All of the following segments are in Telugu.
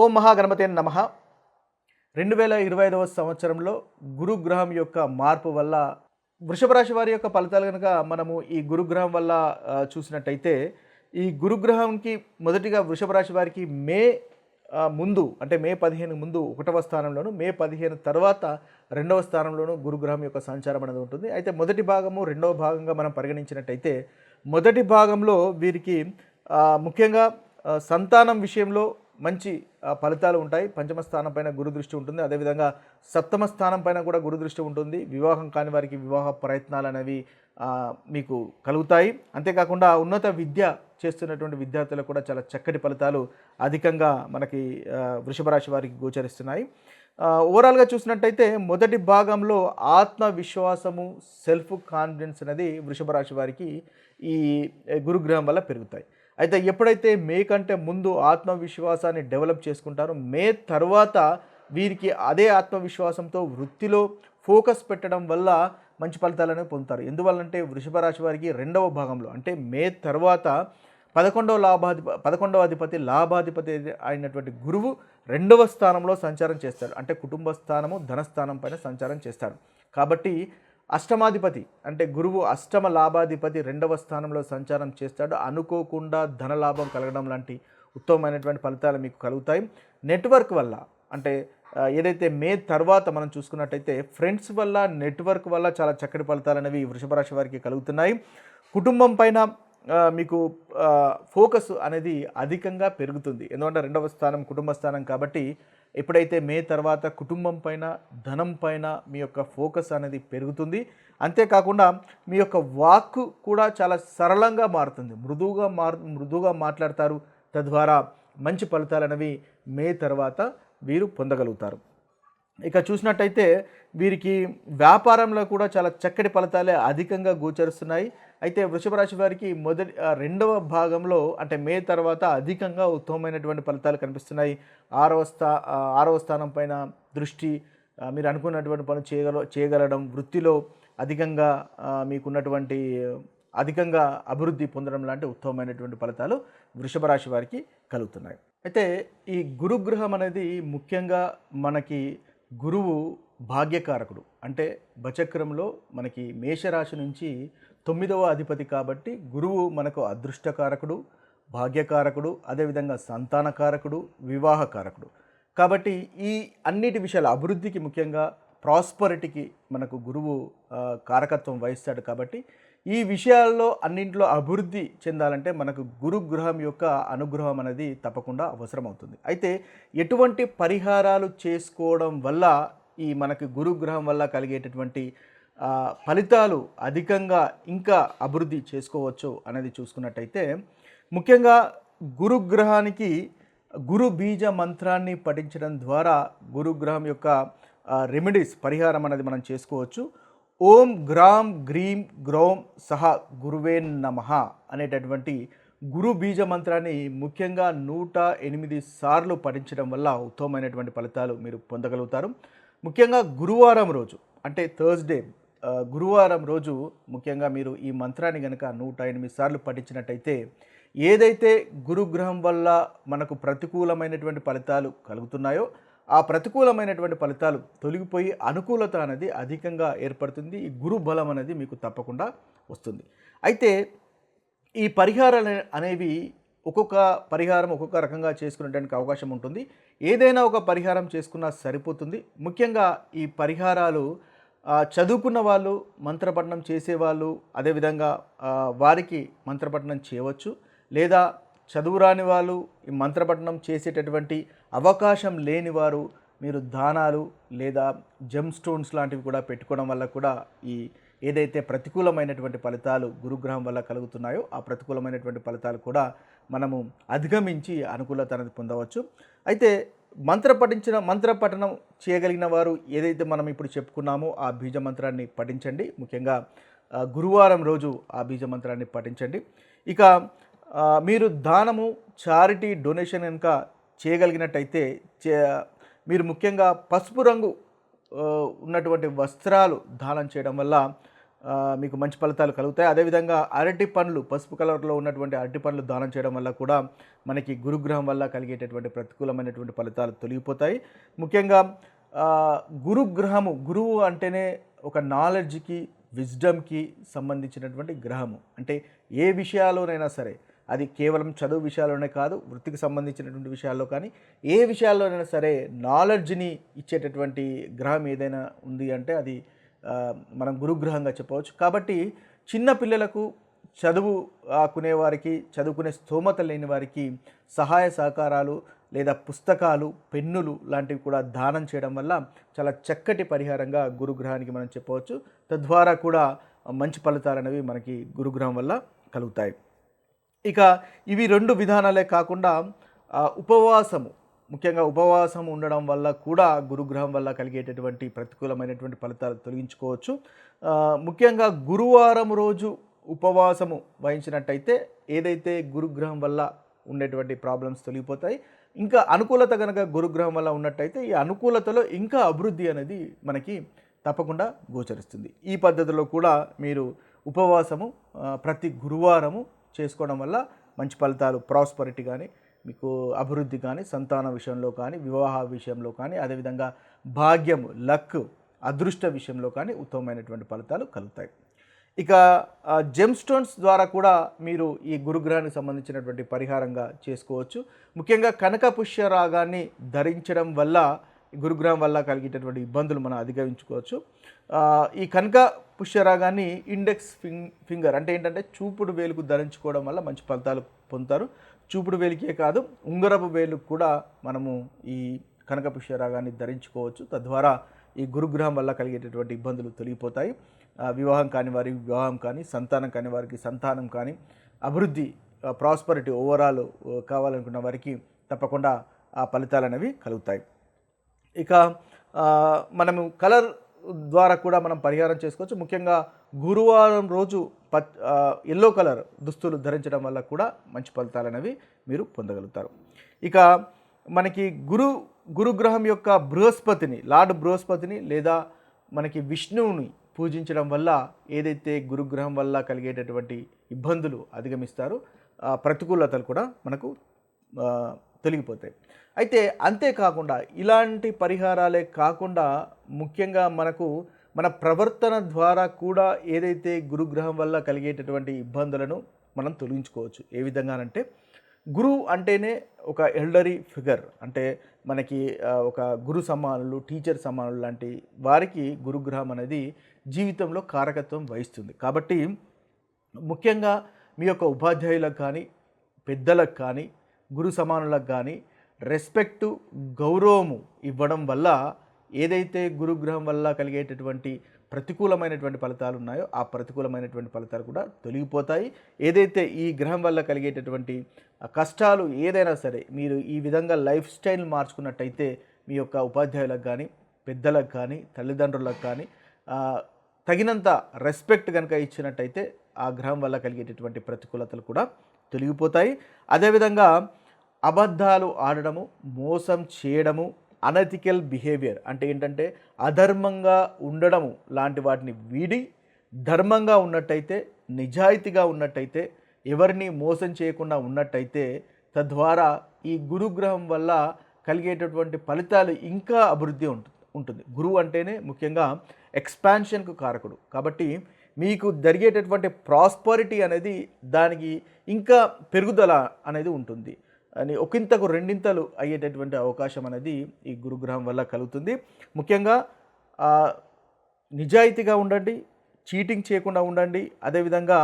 ఓం మహాగణపతి నమ. రెండు వేల ఇరవై ఐదవ సంవత్సరంలో గురుగ్రహం యొక్క మార్పు వల్ల వృషభ రాశి వారి యొక్క ఫలితాలు కనుక మనము ఈ గురుగ్రహం వల్ల చూసినట్టయితే ఈ గురుగ్రహంకి మొదటిగా వృషభ రాశి వారికి మే ముందు అంటే మే పదిహేను ముందు ఒకటవ స్థానంలోను మే పదిహేను తర్వాత రెండవ స్థానంలోను గురుగ్రహం యొక్క సంచారం అనేది ఉంటుంది. అయితే మొదటి భాగము రెండవ భాగంగా మనం పరిగణించినట్టయితే మొదటి భాగంలో వీరికి ముఖ్యంగా సంతానం విషయంలో మంచి ఫలితాలు ఉంటాయి. పంచమ స్థానం పైన గురు దృష్టి ఉంటుంది. అదేవిధంగా సప్తమ స్థానం పైన కూడా గురు దృష్టి ఉంటుంది. వివాహం కాని వారికి వివాహ ప్రయత్నాలు అనేవి మీకు కలుగుతాయి. అంతేకాకుండా ఉన్నత విద్య చేస్తున్నటువంటి విద్యార్థులకు కూడా చాలా చక్కటి ఫలితాలు అధికంగా మనకి వృషభరాశి వృషభ రాశి వారికి గోచరిస్తున్నాయి. ఓవరాల్గా చూసినట్టయితే మొదటి భాగంలో ఆత్మవిశ్వాసము సెల్ఫ్ కాన్ఫిడెన్స్ అనేది వృషభ రాశి వారికి ఈ గురుగ్రహం వల్ల పెరుగుతాయి. అయితే ఎప్పుడైతే మే కంటే ముందు ఆత్మవిశ్వాసాన్ని డెవలప్ చేసుకుంటారో మే తర్వాత వీరికి అదే ఆత్మవిశ్వాసంతో వృత్తిలో ఫోకస్ పెట్టడం వల్ల మంచి ఫలితాలను పొందుతారు. ఎందువల్లంటే వృషభ రాశి వారికి రెండవ భాగంలో అంటే మే తర్వాత పదకొండవ లాభాధిప పదకొండవ అధిపతి లాభాధిపతి అయినటువంటి గురువు రెండవ స్థానంలో సంచారం చేస్తాడు అంటే కుటుంబ స్థానము ధనస్థానం పైన సంచారం చేస్తాడు కాబట్టి అష్టమాధిపతి అంటే గురువు అష్టమ లాభాధిపతి రెండవ స్థానంలో సంచారం చేస్తాడు. అనుకోకుండా ధనలాభం కలగడం లాంటి ఉత్తమమైనటువంటి ఫలితాలు మీకు కలుగుతాయి. నెట్వర్క్ వల్ల అంటే ఏదైతే మే తర్వాత మనం చూసుకున్నట్టయితే ఫ్రెండ్స్ వల్ల నెట్వర్క్ వల్ల చాలా చక్కటి ఫలితాలు అనేవి వృషభ రాశి వారికి కలుగుతున్నాయి. కుటుంబం పైన మీకు ఫోకస్ అనేది అధికంగా పెరుగుతుంది. ఎందుకంటే రెండవ స్థానం కుటుంబ స్థానం కాబట్టి ఎప్పుడైతే మే తర్వాత కుటుంబం పైన ధనం పైన మీ యొక్క ఫోకస్ అనేది పెరుగుతుంది అంతేకాకుండా మీ యొక్క వాక్కు కూడా చాలా సరళంగా మారుతుంది. మృదువుగా మారు మృదువుగా మాట్లాడతారు తద్వారా మంచి ఫలితాలు అనేవి మే తర్వాత వీరు పొందగలుగుతారు. ఇక చూసినట్టయితే వీరికి వ్యాపారంలో కూడా చాలా చక్కటి ఫలితాలే అధికంగా గోచరిస్తున్నాయి. అయితే వృషభ రాశి వారికి మొదటి రెండవ భాగంలో అంటే మే తర్వాత అధికంగా ఉత్తమమైనటువంటి ఫలితాలు కనిపిస్తున్నాయి. ఆరవ స్థా ఆరవ స్థానం పైన దృష్టి మీరు అనుకున్నటువంటి పనులు చేయగల చేయగలడం వృత్తిలో అధికంగా మీకున్నటువంటి అధికంగా అభివృద్ధి పొందడం లాంటి ఉత్తమమైనటువంటి ఫలితాలు వృషభ రాశి వారికి కలుగుతున్నాయి. అయితే ఈ గురుగ్రహం అనేది ముఖ్యంగా మనకి గురువు భాగ్యకారకుడు. అంటే బచక్రంలో మనకి మేషరాశి నుంచి తొమ్మిదవ అధిపతి కాబట్టి గురువు మనకు అదృష్టకారకుడు భాగ్యకారకుడు అదేవిధంగా సంతానకారకుడు వివాహకారకుడు. కాబట్టి ఈ అన్నిటి విషయాల అభివృద్ధికి ముఖ్యంగా ప్రాస్పరిటీకి మనకు గురువు కారకత్వం వహిస్తాడు కాబట్టి ఈ విషయాల్లో అన్నింటిలో అభివృద్ధి చెందాలంటే మనకు గురుగ్రహం యొక్క అనుగ్రహం అనేది తప్పకుండా అవసరం అవుతుంది అయితే ఎటువంటి పరిహారాలు చేసుకోవడం వల్ల ఈ మనకి గురుగ్రహం వల్ల కలిగేటటువంటి ఫలితాలు అధికంగా ఇంకా అభివృద్ధి చేసుకోవచ్చు అనేది చూసుకున్నట్టయితే ముఖ్యంగా గురుగ్రహానికి గురు బీజ మంత్రాన్ని పఠించడం ద్వారా గురుగ్రహం యొక్క రెమెడీస్ పరిహారం అనేది మనం చేసుకోవచ్చు. ఓం గ్రాం గ్రీం గ్రౌం సహ గురువే నమ అనేటటువంటి గురు బీజ మంత్రాన్ని ముఖ్యంగా నూట ఎనిమిది సార్లు పఠించడం వల్ల ఉత్తమమైనటువంటి ఫలితాలు మీరు పొందగలుగుతారు. ముఖ్యంగా గురువారం రోజు అంటే థర్స్డే గురువారం రోజు ముఖ్యంగా మీరు ఈ మంత్రాన్ని కనుక నూట ఎనిమిది సార్లు పఠించినట్టయితే ఏదైతే గురుగ్రహం వల్ల మనకు ప్రతికూలమైనటువంటి ఫలితాలు కలుగుతున్నాయో ఆ ప్రతికూలమైనటువంటి ఫలితాలు తొలగిపోయి అనుకూలత అనేది అధికంగా ఏర్పడుతుంది. ఈ గురు బలం అనేది మీకు తప్పకుండా వస్తుంది. అయితే ఈ పరిహారాలు అనేవి ఒక్కొక్క పరిహారం ఒక్కొక్క రకంగా చేసుకునేటానికి అవకాశం ఉంటుంది. ఏదైనా ఒక పరిహారం చేసుకున్నా సరిపోతుంది. ముఖ్యంగా ఈ పరిహారాలు చదువుకున్న వాళ్ళు మంత్రపఠనం చేసేవాళ్ళు అదేవిధంగా వారికి మంత్రపఠనం చేయవచ్చు. లేదా చదువురాని వాళ్ళు ఈ మంత్రపఠనం చేసేటటువంటి అవకాశం లేని వారు మీరు దానాలు లేదా జమ్ స్టోన్స్ లాంటివి కూడా పెట్టుకోవడం వల్ల కూడా ఈ ఏదైతే ప్రతికూలమైనటువంటి ఫలితాలు గురుగ్రహం వల్ల కలుగుతున్నాయో ఆ ప్రతికూలమైనటువంటి ఫలితాలు కూడా మనము అధిగమించి అనుకూలత అనేది పొందవచ్చు. అయితే మంత్ర పఠించిన మంత్ర పఠనం చేయగలిగిన వారు ఏదైతే మనం ఇప్పుడు చెప్పుకున్నామో ఆ బీజ మంత్రాన్ని పఠించండి. ముఖ్యంగా గురువారం రోజు ఆ బీజ మంత్రాన్ని పఠించండి. ఇక మీరు దానము చారిటీ డొనేషన్ కనుక చేయగలిగినట్టయితే చే మీరు ముఖ్యంగా పసుపు రంగు ఉన్నటువంటి వస్త్రాలు దానం చేయడం వల్ల మీకు మంచి ఫలితాలు కలుగుతాయి. అదేవిధంగా అరటి పండ్లు పసుపు కలర్లో ఉన్నటువంటి అరటి పండ్లు దానం చేయడం వల్ల కూడా మనకి గురుగ్రహం వల్ల కలిగేటటువంటి ప్రతికూలమైనటువంటి ఫలితాలు తొలగిపోతాయి. ముఖ్యంగా గురుగ్రహము గురువు అంటేనే ఒక నాలెడ్జ్కి విజ్డమ్కి సంబంధించినటువంటి గ్రహము. అంటే ఏ విషయాల్లోనైనా సరే అది కేవలం చదువు విషయాల్లోనే కాదు వృత్తికి సంబంధించినటువంటి విషయాల్లో కానీ ఏ విషయాల్లోనైనా సరే నాలెడ్జ్ని ఇచ్చేటటువంటి గ్రహం ఏదైనా ఉంది అంటే అది మనం గురుగ్రహంగా చెప్పవచ్చు. కాబట్టి చిన్న పిల్లలకు చదువు ఆకునే వారికి చదువుకునే స్తోమత లేని వారికి సహాయ సహకారాలు లేదా పుస్తకాలు పెన్నులు లాంటివి కూడా దానం చేయడం వల్ల చాలా చక్కటి పరిహారంగా గురుగ్రహానికి మనం చెప్పవచ్చు. తద్వారా కూడా మంచి ఫలితాలు అనేవి మనకి గురుగ్రహం వల్ల కలుగుతాయి. ఇక ఇవి రెండు విధానాలే కాకుండా ఉపవాసము. ముఖ్యంగా ఉపవాసం ఉండడం వల్ల కూడా గురుగ్రహం వల్ల కలిగేటటువంటి ప్రతికూలమైనటువంటి ఫలితాలు తొలగించుకోవచ్చు. ముఖ్యంగా గురువారం రోజు ఉపవాసము వహించినట్టయితే ఏదైతే గురుగ్రహం వల్ల ఉండేటువంటి ప్రాబ్లమ్స్ తొలగిపోతాయి ఇంకా అనుకూలత కనుక గురుగ్రహం వల్ల ఉన్నట్టయితే ఈ అనుకూలతలో ఇంకా అభివృద్ధి అనేది మనకి తప్పకుండా గోచరిస్తుంది. ఈ పద్ధతిలో కూడా మీరు ఉపవాసము ప్రతి గురువారము చేసుకోవడం వల్ల మంచి ఫలితాలు ప్రాస్పరిటీ కానీ మీకు అభివృద్ధి కానీ సంతాన విషయంలో కానీ వివాహ విషయంలో కానీ అదేవిధంగా భాగ్యము లక్ అదృష్ట విషయంలో కానీ ఉత్తమమైనటువంటి ఫలితాలు కలుగుతాయి. ఇక జెమ్ స్టోన్స్ ద్వారా కూడా మీరు ఈ గురుగ్రహానికి సంబంధించినటువంటి పరిహారంగా చేసుకోవచ్చు. ముఖ్యంగా కనక పుష్య రాగాన్ని ధరించడం వల్ల గురుగ్రహం వల్ల కలిగేటటువంటి ఇబ్బందులు మనం అధిగమించుకోవచ్చు. ఈ కనక పుష్యరాగాన్ని ఇండెక్స్ ఫింగ్ ఫింగర్ అంటే ఏంటంటే చూపుడు వేలుకు ధరించుకోవడం వల్ల మంచి ఫలితాలు పొందుతారు. చూపుడు వేలికే కాదు ఉంగరపు వేలుకు కూడా మనము ఈ కనక పుష్యరాగాన్ని ధరించుకోవచ్చు. తద్వారా ఈ గురుగ్రహం వల్ల కలిగేటటువంటి ఇబ్బందులు తొలగిపోతాయి. వివాహం కాని వారి వివాహం కానీ సంతానం కాని వారికి సంతానం కానీ అభివృద్ధి ప్రాస్పరిటీ ఓవరాల్ కావాలనుకున్న వారికి తప్పకుండా ఆ ఫలితాలు అనేవి కలుగుతాయి. ఇక మనము కలర్ ద్వారా కూడా మనం పరిహారం చేసుకోవచ్చు. ముఖ్యంగా గురువారం రోజు పత్ ఎల్లో కలర్ దుస్తులు ధరించడం వల్ల కూడా మంచి ఫలితాలు అనేవి మీరు పొందగలుగుతారు. ఇక మనకి గురు గురుగ్రహం యొక్క బృహస్పతిని లార్డ్ బృహస్పతిని లేదా మనకి విష్ణువుని పూజించడం వల్ల ఏదైతే గురుగ్రహం వల్ల కలిగేటటువంటి ఇబ్బందులు అధిగమిస్తారో ప్రతికూలతలు కూడా మనకు తొలగిపోతాయి. అయితే అంతేకాకుండా ఇలాంటి పరిహారాలే కాకుండా ముఖ్యంగా మనకు మన ప్రవర్తన ద్వారా కూడా ఏదైతే గురుగ్రహం వల్ల కలిగేటటువంటి ఇబ్బందులను మనం తొలగించుకోవచ్చు. ఏ విధంగానంటే గురువు అంటేనే ఒక ఎల్డరీ ఫిగర్. అంటే మనకి ఒక గురు సమానులు టీచర్ సమానులు లాంటి వారికి గురుగ్రహం అనేది జీవితంలో కారకత్వం వహిస్తుంది. కాబట్టి ముఖ్యంగా మీ యొక్క ఉపాధ్యాయులకు కానీ పెద్దలకు కానీ గురు సమానులకు కానీ రెస్పెక్టు గౌరవము ఇవ్వడం వల్ల ఏదైతే గురుగ్రహం వల్ల కలిగేటటువంటి ప్రతికూలమైనటువంటి ఫలితాలు ఉన్నాయో ఆ ప్రతికూలమైనటువంటి ఫలితాలు కూడా తొలగిపోతాయి. ఏదైతే ఈ గ్రహం వల్ల కలిగేటటువంటి కష్టాలు ఏదైనా సరే మీరు ఈ విధంగా లైఫ్ స్టైల్ మార్చుకున్నట్టయితే మీ యొక్క ఉపాధ్యాయులకు కానీ పెద్దలకు కానీ తల్లిదండ్రులకు కానీ తగినంత రెస్పెక్ట్ కనుక ఇచ్చినట్టయితే ఆ గ్రహం వల్ల కలిగేటటువంటి ప్రతికూలతలు కూడా తొలగిపోతాయి. అదేవిధంగా అబద్ధాలు ఆడడము మోసం చేయడము అనెథికల్ బిహేవియర్ అంటే ఏంటంటే అధర్మంగా ఉండడము లాంటి వాటిని వీడి ధర్మంగా ఉన్నట్టయితే నిజాయితీగా ఉన్నట్టయితే ఎవరిని మోసం చేయకుండా ఉన్నట్టయితే తద్వారా ఈ గురుగ్రహం వల్ల కలిగేటటువంటి ఫలితాలు ఇంకా అభివృద్ధి ఉంటుంది ఉంటుంది. గురువు అంటేనే ముఖ్యంగా ఎక్స్పాన్షన్కు కారకుడు. కాబట్టి మీకు జరిగేటటువంటి ప్రాస్పరిటీ అనేది దానికి ఇంకా పెరుగుదల అనేది ఉంటుంది. అని ఒకంతకు రెండింతలు అయ్యేటటువంటి అవకాశం అనేది ఈ గురుగ్రహం వల్ల కలుగుతుంది. ముఖ్యంగా నిజాయితీగా ఉండండి చీటింగ్ చేయకుండా ఉండండి. అదేవిధంగా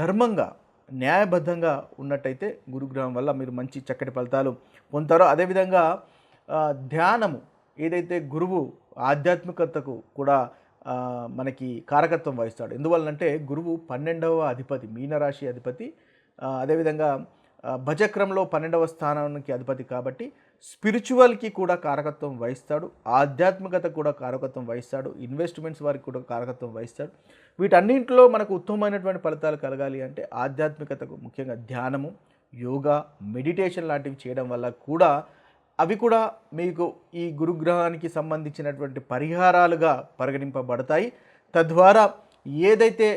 ధర్మంగా న్యాయబద్ధంగా ఉన్నట్టయితే గురుగ్రహం వల్ల మీరు మంచి చక్కటి ఫలితాలు పొందుతారో. అదేవిధంగా ధ్యానము ఏదైతే గురువు ఆధ్యాత్మికతకు కూడా మనకి కారకత్వం వహిస్తాడు. ఎందువల్లంటే గురువు పన్నెండవ అధిపతి మీనరాశి అధిపతి అదేవిధంగా భజక్రంలో భజక్రమంలో పన్నెండవ స్థానానికి అధిపతి కాబట్టి స్పిరిచువల్కి కూడా కారకత్వం వహిస్తాడు. ఆధ్యాత్మికత కూడా కారకత్వం వహిస్తాడు. ఇన్వెస్ట్మెంట్స్ వారికి కూడా కారకత్వం వహిస్తాడు. వీటన్నింటిలో మనకు ఉత్తమమైనటువంటి ఫలితాలు కలగాలి అంటే ఆధ్యాత్మికతకు ముఖ్యంగా ధ్యానము యోగా మెడిటేషన్ లాంటివి చేయడం వల్ల కూడా అవి కూడా మీకు ఈ గురుగ్రహానికి సంబంధించినటువంటి పరిహారాలుగా పరిగణింపబడతాయి. తద్వారా ఏదైతే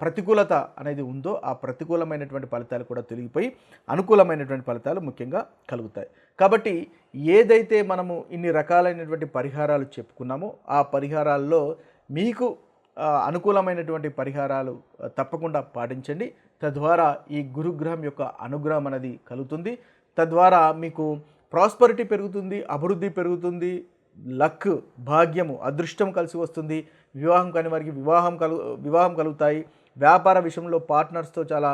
ప్రతికూలత అనేది ఉందో ఆ ప్రతికూలమైనటువంటి ఫలితాలు కూడా తొలగిపోయి అనుకూలమైనటువంటి ఫలితాలు ముఖ్యంగా కలుగుతాయి. కాబట్టి ఏదైతే మనము ఇన్ని రకాలైనటువంటి పరిహారాలు చెప్పుకున్నామో ఆ పరిహారాల్లో మీకు అనుకూలమైనటువంటి పరిహారాలు తప్పకుండా పాటించండి. తద్వారా ఈ గురుగ్రహం యొక్క అనుగ్రహం అనేది కలుగుతుంది. తద్వారా మీకు ప్రాస్పరిటీ పెరుగుతుంది అభివృద్ధి పెరుగుతుంది లక్ భాగ్యము అదృష్టం కలిసి వస్తుంది. వివాహం కాని వారికి వివాహం కలు వివాహం కలుగుతాయి. వ్యాపార విషయంలో పార్ట్నర్స్తో చాలా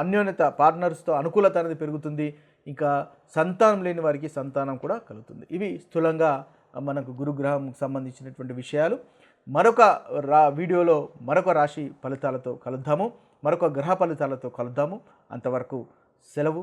అన్యోన్యత పార్ట్నర్స్తో అనుకూలత అనేది పెరుగుతుంది. ఇంకా సంతానం లేని వారికి సంతానం కూడా కలుగుతుంది. ఇవి స్థూలంగా మనకు గురుగ్రహం సంబంధించినటువంటి విషయాలు. మరొక రా వీడియోలో మరొక రాశి ఫలితాలతో కలుద్దాము. మరొక గ్రహ ఫలితాలతో కలుద్దాము. అంతవరకు సెలవు.